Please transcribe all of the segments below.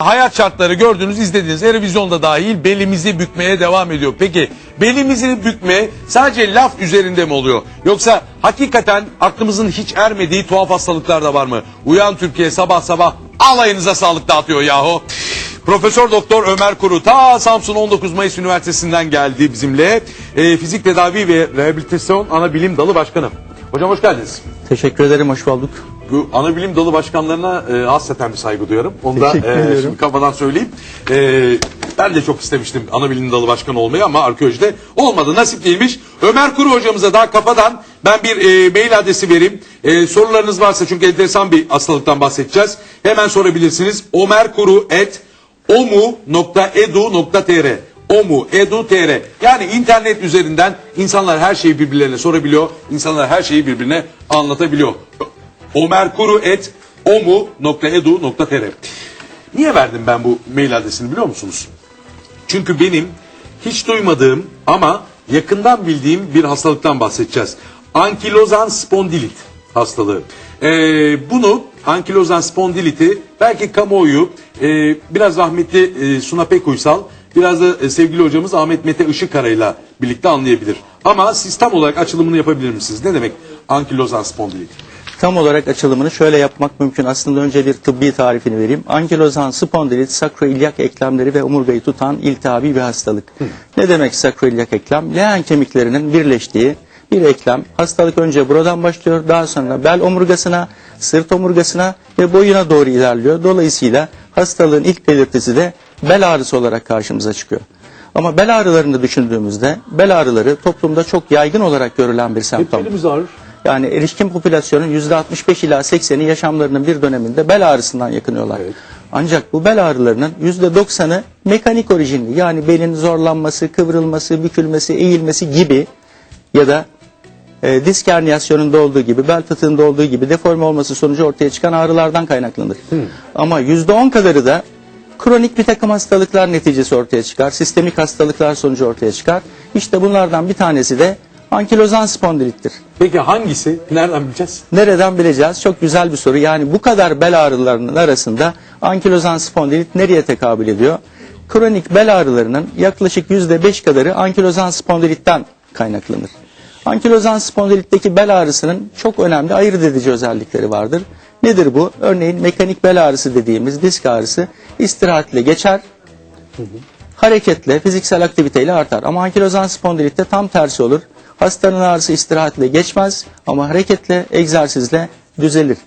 Hayat şartları gördüğünüz, izlediğiniz Erevizyon'da dahil belimizi bükmeye devam ediyor. Peki belimizi bükme sadece laf üzerinde mi oluyor? Yoksa hakikaten aklımızın hiç ermediği tuhaf hastalıklar da var mı? Uyan Türkiye sabah sabah alayınıza sağlık dağıtıyor yahu. Profesör Doktor Ömer Kuru ta Samsun 19 Mayıs Üniversitesi'nden geldi bizimle. Ee, fizik tedavi ve rehabilitasyon ana bilim dalı başkanı. Hocam hoş geldiniz. Teşekkür ederim, hoş bulduk. Bu ana bilim dalı başkanlarına e, hasreten bir saygı duyuyorum. Onu da Teşekkür e, ediyorum. şimdi kafadan söyleyeyim. E, ben de çok istemiştim ana bilim dalı başkanı olmayı ama arkeolojide olmadı. Nasip değilmiş. Ömer Kuru hocamıza daha kafadan ben bir e, mail adresi vereyim. E, sorularınız varsa çünkü enteresan bir hastalıktan bahsedeceğiz. Hemen sorabilirsiniz. Ömerkuru et omu.edu.tr omu.edu.tr Yani internet üzerinden insanlar her şeyi birbirlerine sorabiliyor. İnsanlar her şeyi birbirine anlatabiliyor. omerkuru.omu.edu.tr Niye verdim ben bu mail adresini biliyor musunuz? Çünkü benim hiç duymadığım ama yakından bildiğim bir hastalıktan bahsedeceğiz. Ankilozan spondilit hastalığı. Ee, bunu ankilozan spondiliti belki kamuoyu e, biraz rahmetli e, Suna Pekuysal biraz da e, sevgili hocamız Ahmet Mete Işıkara birlikte anlayabilir. Ama siz tam olarak açılımını yapabilir misiniz? Ne demek ankilozan spondilit? Tam olarak açılımını şöyle yapmak mümkün. Aslında önce bir tıbbi tarifini vereyim. Ankilozan spondilit sakroilyak eklemleri ve omurgayı tutan iltihabi bir hastalık. Ne demek sakroilyak eklem? Leğen kemiklerinin birleştiği bir eklem. Hastalık önce buradan başlıyor. Daha sonra bel omurgasına, sırt omurgasına ve boyuna doğru ilerliyor. Dolayısıyla hastalığın ilk belirtisi de bel ağrısı olarak karşımıza çıkıyor. Ama bel ağrılarını düşündüğümüzde bel ağrıları toplumda çok yaygın olarak görülen bir semptom. Elimiz ağrır. Yani erişkin popülasyonun %65 ila 80'i yaşamlarının bir döneminde bel ağrısından yakınıyorlar. Evet. Ancak bu bel ağrılarının %90'ı mekanik orijinli. Yani belin zorlanması, kıvrılması, bükülmesi, eğilmesi gibi ya da e, disk herniyasyonunda olduğu gibi, bel fıtığında olduğu gibi deforme olması sonucu ortaya çıkan ağrılardan kaynaklanır. Ama %10 kadarı da kronik bir takım hastalıklar neticesi ortaya çıkar. Sistemik hastalıklar sonucu ortaya çıkar. İşte bunlardan bir tanesi de ankilozan spondilittir. Peki hangisi? Nereden bileceğiz? Nereden bileceğiz? Çok güzel bir soru. Yani bu kadar bel ağrılarının arasında ankilozan spondilit nereye tekabül ediyor? Kronik bel ağrılarının yaklaşık %5 kadarı ankilozan spondilitten kaynaklanır. Ankilozan spondilitteki bel ağrısının çok önemli ayırt edici özellikleri vardır. Nedir bu? Örneğin mekanik bel ağrısı dediğimiz disk ağrısı istirahatle geçer, hareketle, fiziksel aktiviteyle artar. Ama ankilozan spondilitte tam tersi olur. Hastanın ağrısı istirahatle geçmez ama hareketle, egzersizle düzelir.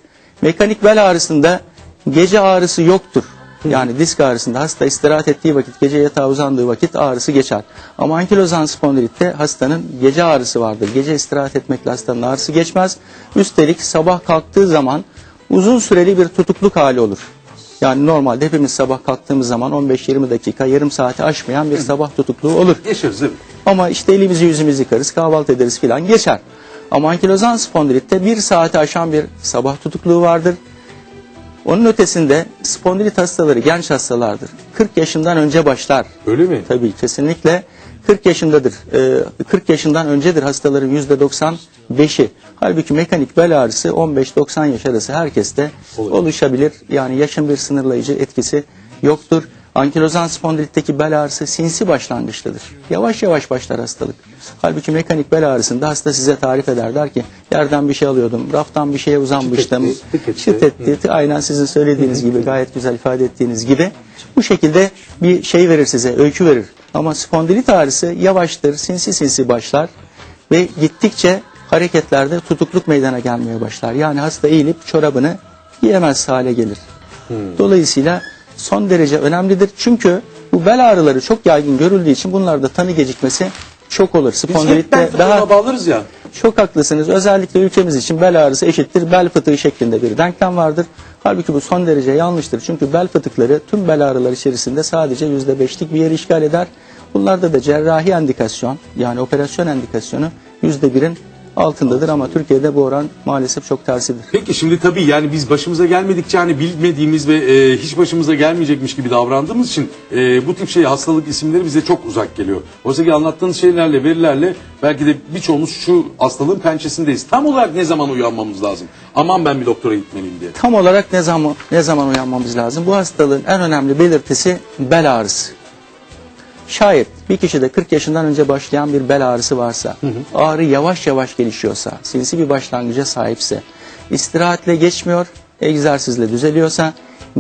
Mekanik bel ağrısında gece ağrısı yoktur. Yani disk ağrısında hasta istirahat ettiği vakit, gece yatağa uzandığı vakit ağrısı geçer. Ama ankilozan spondilitte hastanın gece ağrısı vardır. Gece istirahat etmekle hastanın ağrısı geçmez. Üstelik sabah kalktığı zaman uzun süreli bir tutukluk hali olur. Yani normalde hepimiz sabah kalktığımız zaman 15-20 dakika, yarım saati aşmayan bir sabah tutukluğu olur. Yaşarız değil mi? Ama işte elimizi yüzümüzü yıkarız, kahvaltı ederiz filan geçer. Ama ankilozan spondilitte bir saati aşan bir sabah tutukluğu vardır. Onun ötesinde spondilit hastaları genç hastalardır. 40 yaşından önce başlar. Öyle mi? Tabii kesinlikle 40 yaşındadır. Ee, 40 yaşından öncedir hastaların %95'i. Halbuki mekanik bel ağrısı 15-90 yaş arası herkeste oluşabilir. Yani yaşın bir sınırlayıcı etkisi yoktur. Ankilozan spondilitteki bel ağrısı sinsi başlangıçtadır. Yavaş yavaş başlar hastalık. Halbuki mekanik bel ağrısında hasta size tarif eder der ki yerden bir şey alıyordum, raftan bir şeye uzanmıştım, Çıt etti, tık etti. çıt etti. Aynen sizin söylediğiniz gibi gayet güzel ifade ettiğiniz gibi bu şekilde bir şey verir size, öykü verir. Ama spondilit ağrısı yavaştır, sinsi sinsi başlar ve gittikçe hareketlerde tutukluk meydana gelmeye başlar. Yani hasta eğilip çorabını giyemez hale gelir. Dolayısıyla son derece önemlidir. Çünkü bu bel ağrıları çok yaygın görüldüğü için bunlarda tanı gecikmesi çok olur. Biz Spondilitte ben daha bağlarız ya. çok haklısınız. Özellikle ülkemiz için bel ağrısı eşittir bel fıtığı şeklinde bir denklem vardır. Halbuki bu son derece yanlıştır. Çünkü bel fıtıkları tüm bel ağrıları içerisinde sadece %5'lik bir yeri işgal eder. Bunlarda da cerrahi endikasyon yani operasyon endikasyonu %1'in altındadır ama Türkiye'de bu oran maalesef çok tersidir. Peki şimdi tabii yani biz başımıza gelmedikçe hani bilmediğimiz ve e, hiç başımıza gelmeyecekmiş gibi davrandığımız için e, bu tip şey hastalık isimleri bize çok uzak geliyor. Oysa ki anlattığınız şeylerle, verilerle belki de birçoğumuz şu hastalığın pençesindeyiz. Tam olarak ne zaman uyanmamız lazım? Aman ben bir doktora gitmeliyim diye. Tam olarak ne zaman ne zaman uyanmamız lazım? Bu hastalığın en önemli belirtisi bel ağrısı. Şayet bir kişide 40 yaşından önce başlayan bir bel ağrısı varsa, ağrı yavaş yavaş gelişiyorsa, sinsi bir başlangıca sahipse, istirahatle geçmiyor, egzersizle düzeliyorsa,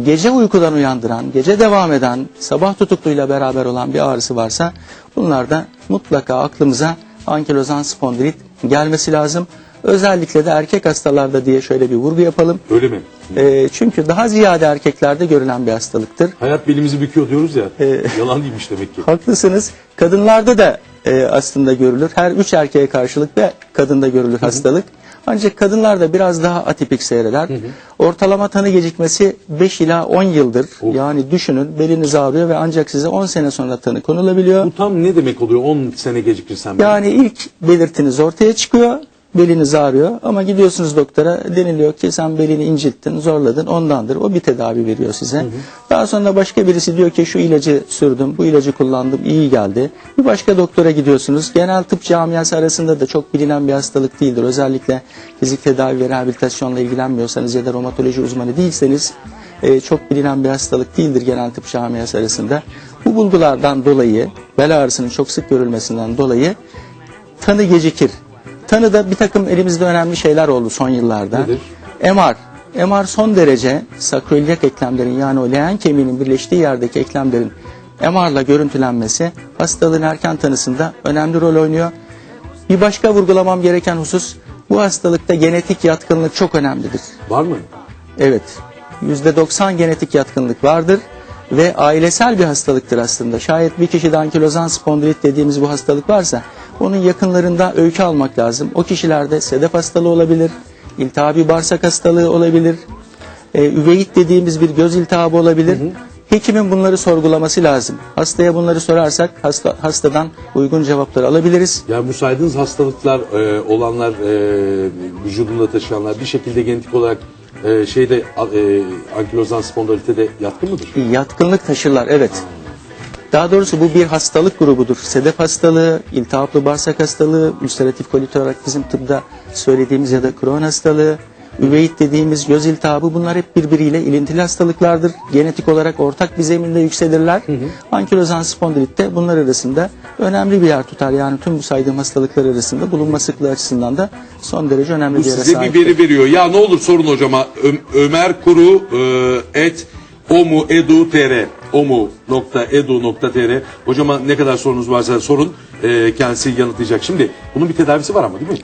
gece uykudan uyandıran, gece devam eden, sabah tutukluyla beraber olan bir ağrısı varsa, bunlarda mutlaka aklımıza ankilozan spondilit gelmesi lazım. Özellikle de erkek hastalarda diye şöyle bir vurgu yapalım. Öyle mi? E, çünkü daha ziyade erkeklerde görülen bir hastalıktır. Hayat belimizi büküyor diyoruz ya. E, Yalan değilmiş demek ki. Haklısınız. Kadınlarda da e, aslında görülür. Her üç erkeğe karşılık bir kadında görülür hastalık. Ancak kadınlarda biraz daha atipik seyreder. Ortalama tanı gecikmesi 5 ila 10 yıldır. Of. Yani düşünün beliniz ağrıyor ve ancak size 10 sene sonra tanı konulabiliyor. Bu tam ne demek oluyor 10 sene gecikirsem? ben? Yani ilk belirtiniz ortaya çıkıyor. Beliniz ağrıyor ama gidiyorsunuz doktora deniliyor ki sen belini incittin, zorladın ondandır. O bir tedavi veriyor size. Daha sonra başka birisi diyor ki şu ilacı sürdüm, bu ilacı kullandım, iyi geldi. Bir başka doktora gidiyorsunuz. Genel tıp camiası arasında da çok bilinen bir hastalık değildir. Özellikle fizik tedavi ve rehabilitasyonla ilgilenmiyorsanız ya da romatoloji uzmanı değilseniz e, çok bilinen bir hastalık değildir genel tıp camiası arasında. Bu bulgulardan dolayı, bel ağrısının çok sık görülmesinden dolayı tanı gecikir. Tanıda bir takım elimizde önemli şeyler oldu son yıllarda. Nedir? MR. MR son derece sakroiliak eklemlerin yani o leğen kemiğinin birleştiği yerdeki eklemlerin MR'la görüntülenmesi hastalığın erken tanısında önemli rol oynuyor. Bir başka vurgulamam gereken husus bu hastalıkta genetik yatkınlık çok önemlidir. Var mı? Evet. %90 genetik yatkınlık vardır ve ailesel bir hastalıktır aslında. Şayet bir kişide ankilozan spondilit dediğimiz bu hastalık varsa onun yakınlarında öykü almak lazım. O kişilerde sedef hastalığı olabilir, iltihabi bağırsak hastalığı olabilir, e, üveit dediğimiz bir göz iltihabı olabilir. Hekimin bunları sorgulaması lazım. Hastaya bunları sorarsak hasta, hastadan uygun cevapları alabiliriz. Yani bu saydığınız hastalıklar e, olanlar e, vücudunda taşıyanlar bir şekilde genetik olarak e, şeyde e, ankilozan spondilite yatkın mıdır? Yatkınlık taşırlar evet. Daha doğrusu bu bir hastalık grubudur. Sedef hastalığı, iltihaplı bağırsak hastalığı, ülseratif kolit olarak bizim tıpta söylediğimiz ya da Crohn hastalığı, üveit dediğimiz göz iltihabı bunlar hep birbiriyle ilintili hastalıklardır. Genetik olarak ortak bir zeminde yükselirler. Ankilozan spondilit de bunlar arasında önemli bir yer tutar. Yani tüm bu saydığım hastalıklar arasında bulunma sıklığı açısından da son derece önemli Bu bir yere size bir sahip. veri veriyor. Ya ne olur sorun hocama. Ö- Ömer Kuru e, et omu.edu.tr omu.edu.tr Hocama ne kadar sorunuz varsa sorun. E, kendisi yanıtlayacak. Şimdi bunun bir tedavisi var ama değil mi?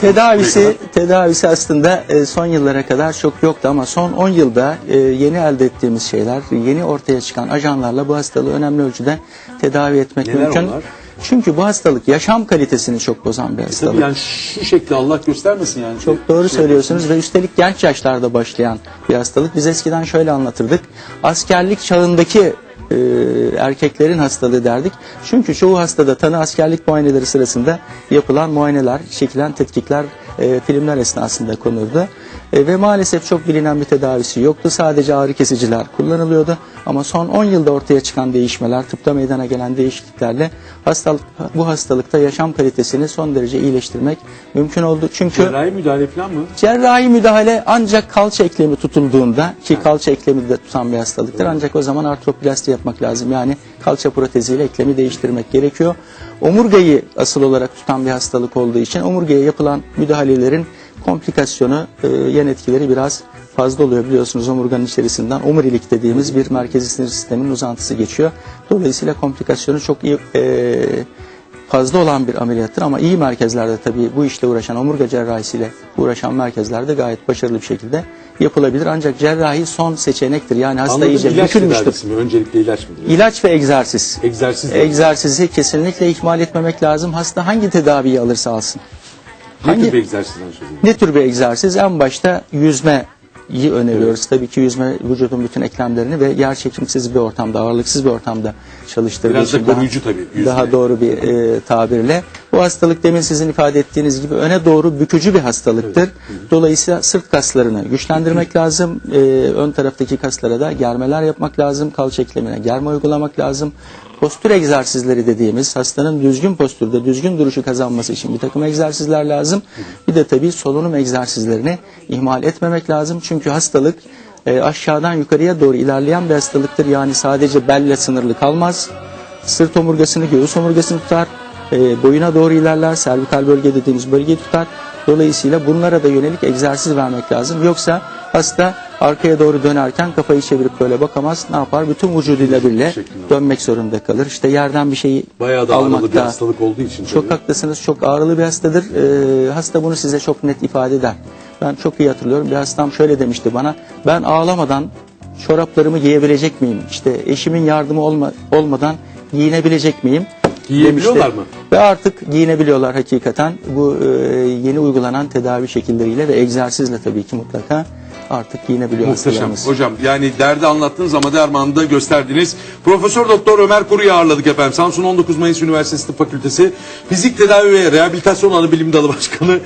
Tedavisi tedavisi aslında e, son yıllara kadar çok yoktu ama son 10 yılda e, yeni elde ettiğimiz şeyler, yeni ortaya çıkan ajanlarla bu hastalığı önemli ölçüde tedavi etmek Neler mümkün. onlar? Çünkü bu hastalık yaşam kalitesini çok bozan bir hastalık. Tabii yani şu şekli Allah göstermesin yani. Çok doğru Şey- söylüyorsunuz ve üstelik genç yaşlarda başlayan bir hastalık. Biz eskiden şöyle anlatırdık. Askerlik çağındaki e, erkeklerin hastalığı derdik. Çünkü çoğu hastada tanı askerlik muayeneleri sırasında yapılan muayeneler, çekilen tetkikler, e, filmler esnasında konuldu. E, ve maalesef çok bilinen bir tedavisi yoktu. Sadece ağrı kesiciler kullanılıyordu. Ama son 10 yılda ortaya çıkan değişmeler, tıpta meydana gelen değişikliklerle hastalık, bu hastalıkta yaşam kalitesini son derece iyileştirmek mümkün oldu. Çünkü Cerrahi müdahale falan mı? Cerrahi müdahale ancak kalça eklemi tutulduğunda ki kalça eklemi de tutan bir hastalıktır. Ancak o zaman artroplasti yapmak lazım. Yani kalça proteziyle eklemi değiştirmek gerekiyor. Omurgayı asıl olarak tutan bir hastalık olduğu için omurgaya yapılan müdahalelerin komplikasyonu, e, yan etkileri biraz fazla oluyor biliyorsunuz omurganın içerisinden omurilik dediğimiz bir merkezi sinir sisteminin uzantısı geçiyor. Dolayısıyla komplikasyonu çok iyi e, fazla olan bir ameliyattır ama iyi merkezlerde tabii bu işle uğraşan omurga cerrahisiyle uğraşan merkezlerde gayet başarılı bir şekilde yapılabilir. Ancak cerrahi son seçenektir. Yani hasta Anladım. iyice İlaç bükülmüştür. mi? Öncelikle ilaç mıdır? İlaç ve egzersiz. Egzersiz Egzersizi kesinlikle ihmal etmemek lazım. Hasta hangi tedaviyi alırsa alsın. Ne Hangi- tür bir egzersizden söz ediyoruz? Ne tür bir egzersiz? En başta yüzmeyi öneriyoruz. Tabii ki yüzme vücudun bütün eklemlerini ve yer çekimsiz bir ortamda, ağırlıksız bir ortamda çalıştırdığı Biraz da için daha- koruyucu tabii, yüzde. Daha doğru bir e, tabirle. Bu hastalık demin sizin ifade ettiğiniz gibi öne doğru bükücü bir hastalıktır. Dolayısıyla sırt kaslarını güçlendirmek lazım. E, ön taraftaki kaslara da germeler yapmak lazım. Kalça eklemine germe uygulamak lazım. Postür egzersizleri dediğimiz hastanın düzgün postürde düzgün duruşu kazanması için bir takım egzersizler lazım. Bir de tabii solunum egzersizlerini ihmal etmemek lazım. Çünkü hastalık e, aşağıdan yukarıya doğru ilerleyen bir hastalıktır. Yani sadece belle sınırlı kalmaz. Sırt omurgasını, göğüs omurgasını tutar. e, boyuna doğru ilerler. Servikal bölge dediğimiz bölgeyi tutar. Dolayısıyla bunlara da yönelik egzersiz vermek lazım. Yoksa hasta arkaya doğru dönerken kafayı çevirip böyle bakamaz. Ne yapar? Bütün vücuduyla Şeklinde. dönmek zorunda kalır. İşte yerden bir şeyi Bayağı da ağırlı bir almakta, hastalık olduğu için. çok tabii. haklısınız. Çok ağrılı bir hastadır. Ee, hasta bunu size çok net ifade eder. Ben çok iyi hatırlıyorum. Bir hastam şöyle demişti bana. Ben ağlamadan çoraplarımı giyebilecek miyim? İşte eşimin yardımı olma, olmadan giyinebilecek miyim? Giyinebiliyorlar demişti. mı? Ve artık giyinebiliyorlar hakikaten. Bu e, yeni uygulanan tedavi şekilleriyle ve egzersizle tabii ki mutlaka artık giyinebiliyor Muhteşem. Hocam yani derdi anlattınız ama dermanını da gösterdiniz. Profesör Doktor Ömer Kuru'yu ağırladık efendim. Samsun 19 Mayıs Üniversitesi Tıp Fakültesi Fizik Tedavi ve Rehabilitasyon Alanı Bilim Dalı Başkanı.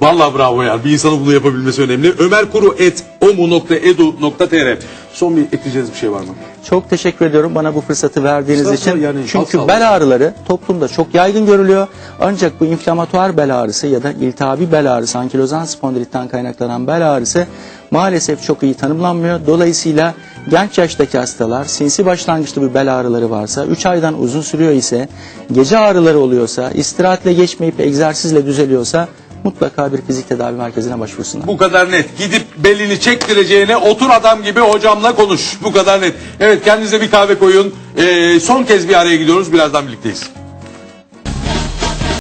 Vallahi bravo ya. Bir insanın bunu yapabilmesi önemli. Ömer Kuru et omu.edu.tr Son bir ekleyeceğiniz bir şey var mı? Çok teşekkür ediyorum bana bu fırsatı verdiğiniz Estağfurullah, için. yani Çünkü bel ağrıları toplumda çok yaygın görülüyor. Ancak bu inflamatuar bel ağrısı ya da iltihabi bel ağrısı, ankilozan spondilitten kaynaklanan bel ağrısı maalesef çok iyi tanımlanmıyor. Dolayısıyla genç yaştaki hastalar sinsi başlangıçlı bir bel ağrıları varsa, 3 aydan uzun sürüyor ise, gece ağrıları oluyorsa, istirahatle geçmeyip egzersizle düzeliyorsa mutlaka bir fizik tedavi merkezine başvursunlar. Bu kadar net. Gidip belini çektireceğine otur adam gibi hocamla konuş. Bu kadar net. Evet kendinize bir kahve koyun. Ee, son kez bir araya gidiyoruz. Birazdan birlikteyiz.